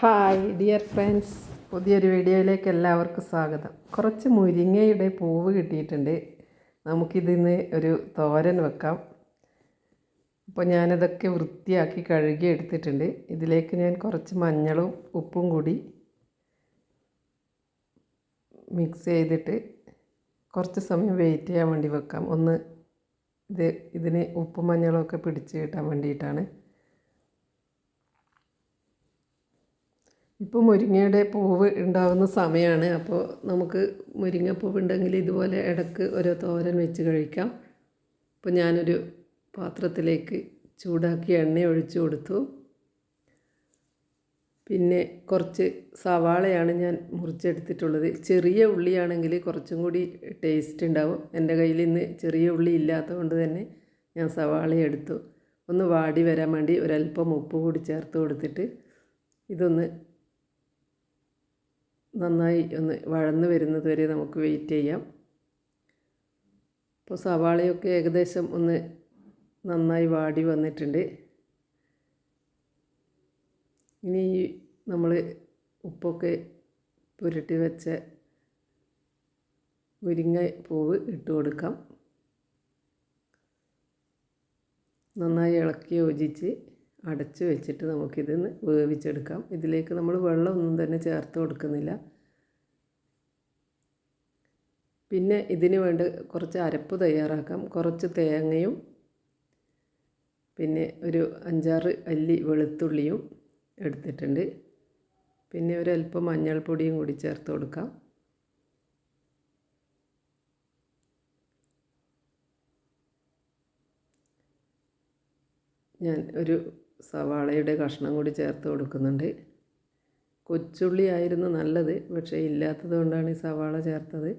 Hi dear friends. പുതിയൊരു വീഡിയോയിലേക്ക് എല്ലാവർക്കും സ്വാഗതം. കുറച്ച് മുരിങ്ങയുടെ പൂവ് കിട്ടിയിട്ടുണ്ട്. നമുക്കിതിന്ന് ഒരു തോരൻ വെക്കാം. അപ്പോൾ ഞാനതൊക്കെ വൃത്തിയാക്കി കഴുകി എടുത്തിട്ടുണ്ട്. ഇതിലേക്ക് ഞാൻ കുറച്ച് മഞ്ഞളും ഉപ്പും കൂടി മിക്സ് ചെയ്തിട്ട് കുറച്ച് സമയം വെയിറ്റ് ചെയ്യാൻ വേണ്ടി വെക്കാം. ഒന്ന് ഇത് ഇതിന് ഉപ്പും മഞ്ഞളും ഒക്കെ പിടിച്ച് കിട്ടാൻ വേണ്ടിയിട്ടാണ്. ഇപ്പോൾ മുരിങ്ങയുടെ പൂവ് ഉണ്ടാകുന്ന സമയമാണ് അപ്പോൾ നമുക്ക് മുരിങ്ങപ്പൂവ് ഉണ്ടെങ്കിൽ ഇതുപോലെ ഇടയ്ക്ക് ഓരോ തോരൻ വെച്ച് കഴിക്കാം. അപ്പോൾ ഞാനൊരു പാത്രത്തിലേക്ക് ചൂടാക്കി എണ്ണ ഒഴിച്ചു കൊടുത്തു. പിന്നെ കുറച്ച് സവാളയാണ് ഞാൻ മുറിച്ചെടുത്തിട്ടുള്ളത്. ചെറിയ ഉള്ളിയാണെങ്കിൽ കുറച്ചും കൂടി ടേസ്റ്റ് ഉണ്ടാവും. എന്റെ കയ്യിൽ ഇന്ന് ചെറിയ ഉള്ളി ഇല്ലാത്തതുകൊണ്ട് തന്നെ ഞാൻ സവാള എടുത്തു. ഒന്ന് വാടി വരാൻ വേണ്ടി ഒരല്പം ഉപ്പ് കൂടി ചേർത്ത് കൊടുത്തിട്ട് ഇതൊന്ന് നന്നായി ഒന്ന് വഴന്ന് വരുന്നത് വരെ നമുക്ക് വെയിറ്റ് ചെയ്യാം. ഇപ്പോൾ സവാളയൊക്കെ ഏകദേശം ഒന്ന് നന്നായി വാടി വന്നിട്ടുണ്ട്. ഇനി നമ്മൾ ഉപ്പൊക്കെ പുരട്ടി വെച്ച മുരിങ്ങ പൂവ് ഇട്ട് കൊടുക്കാം. നന്നായി ഇളക്കി യോജിച്ച് അടച്ച് വെച്ചിട്ട് നമുക്കിതൊന്ന് വേവിച്ചെടുക്കാം. ഇതിലേക്ക് നമ്മൾ വെള്ളമൊന്നും തന്നെ ചേർത്ത് കൊടുക്കുന്നില്ല. പിന്നെ ഇതിന് വേണ്ട കുറച്ച് അരപ്പ് തയ്യാറാക്കാം. കുറച്ച് തേങ്ങയും പിന്നെ ഒരു അഞ്ചാറ് അല്ലി വെളുത്തുള്ളിയും എടുത്തിട്ടുണ്ട്. പിന്നെ ഒരല്പം മഞ്ഞൾപ്പൊടിയും കൂടി ചേർത്ത് കൊടുക്കാം. ഞാൻ ഒരു സവാളയുടെ കഷ്ണം കൂടി ചേർത്ത് കൊടുക്കുന്നുണ്ട്. കൊച്ചുള്ളി ആയിരുന്നു നല്ലത് പക്ഷേ ഇല്ലാത്തത് കൊണ്ടാണ് ഈ സവാള ചേർത്തത്.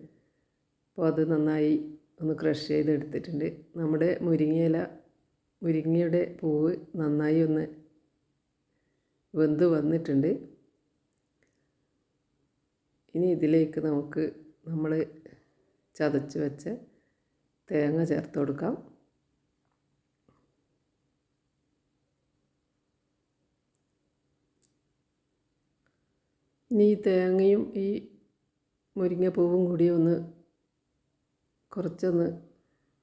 അപ്പോൾ അത് നന്നായി ഒന്ന് ക്രഷ് ചെയ്തെടുത്തിട്ടുണ്ട് നമ്മുടെ മുരിങ്ങയില മുരിങ്ങയുടെ പൂവ് നന്നായി ഒന്ന് വെന്ത് വന്നിട്ടുണ്ട്. ഇനി ഇതിലേക്ക് നമുക്ക് നമ്മൾ ചതച്ച് വെച്ച തേങ്ങ ചേർത്ത് കൊടുക്കാം. ഇനി ഈ തേങ്ങയും ഈ മുരിങ്ങപ്പൂവും കൂടി ഒന്ന് കുറച്ചൊന്ന്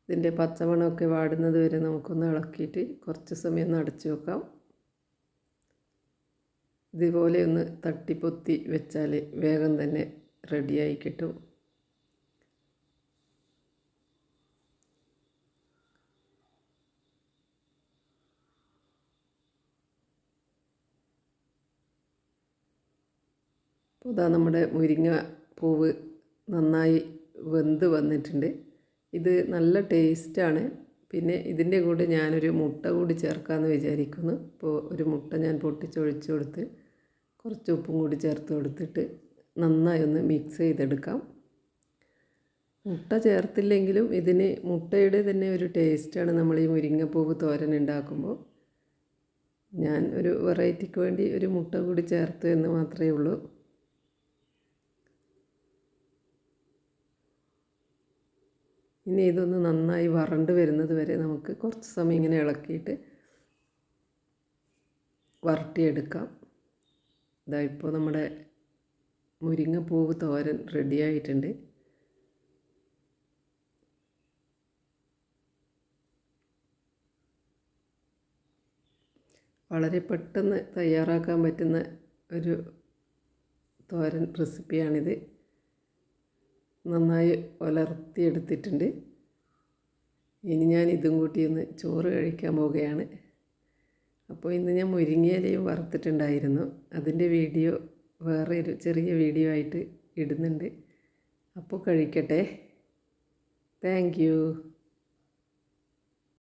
ഇതിന്റെ പച്ചമണമൊക്കെ വാടുന്നത് വരെ നമുക്കൊന്ന് ഇളക്കിയിട്ട് കുറച്ച് സമയം ഒന്ന് അടച്ചു വെക്കാം. ഇതുപോലെ ഒന്ന് തട്ടിപ്പൊത്തി വെച്ചാൽ വേഗം തന്നെ റെഡിയായി കിട്ടും. അപ്പോൾ ഇതാ നമ്മുടെ മുരിങ്ങ പൂവ് നന്നായി വെന്ത് വന്നിട്ടുണ്ട്. ഇത് നല്ല ടേസ്റ്റാണ് പിന്നെ ഇതിന്റെ കൂടെ ഞാനൊരു മുട്ട കൂടി ചേർക്കാമെന്ന് വിചാരിക്കുന്നു. അപ്പോൾ ഒരു മുട്ട ഞാൻ പൊട്ടിച്ചൊഴിച്ച് കൊടുത്ത് കുറച്ച് ഉപ്പും കൂടി ചേർത്ത് കൊടുത്തിട്ട് നന്നായി ഒന്ന് മിക്സ് ചെയ്തെടുക്കാം. മുട്ട ചേർത്തില്ലെങ്കിലും ഇതിന് മുട്ടയുടെ തന്നെ ഒരു ടേസ്റ്റാണ് നമ്മൾ ഈ മുരിങ്ങപ്പൂവ് തോരൻ ഉണ്ടാക്കുമ്പോൾ. ഞാൻ ഒരു വെറൈറ്റിക്ക് വേണ്ടി ഒരു മുട്ട കൂടി ചേർത്തു എന്ന് മാത്രമേ ഉള്ളൂ. ഇനി ഇതൊന്ന് നന്നായി വറണ്ട് വരുന്നത് വരെ നമുക്ക് കുറച്ച് സമയം ഇങ്ങനെ ഇളക്കിയിട്ട് വരട്ടിയെടുക്കാം. ഇതാ ഇപ്പോൾ നമ്മുടെ മുരിങ്ങപ്പൂവ് തോരൻ റെഡി ആയിട്ടുണ്ട്. വളരെ പെട്ടെന്ന് തയ്യാറാക്കാൻ പറ്റുന്ന ഒരു തോരൻ റെസിപ്പിയാണിത് നന്നായി ഉലർത്തിയെടുത്തിട്ടുണ്ട് ഇനി ഞാൻ ഇതും കൂട്ടി ഒന്ന് ചോറ് കഴിക്കാൻ പോവുകയാണ്. അപ്പോൾ ഇന്ന് ഞാൻ മുരിങ്ങയിലയും വറുത്തിട്ടുണ്ടായിരുന്നു. അതിന്റെ വീഡിയോ വേറെ ഒരു ചെറിയ വീഡിയോ ആയിട്ട് ഇടുന്നുണ്ട്. അപ്പോൾ കഴിക്കട്ടെ. താങ്ക്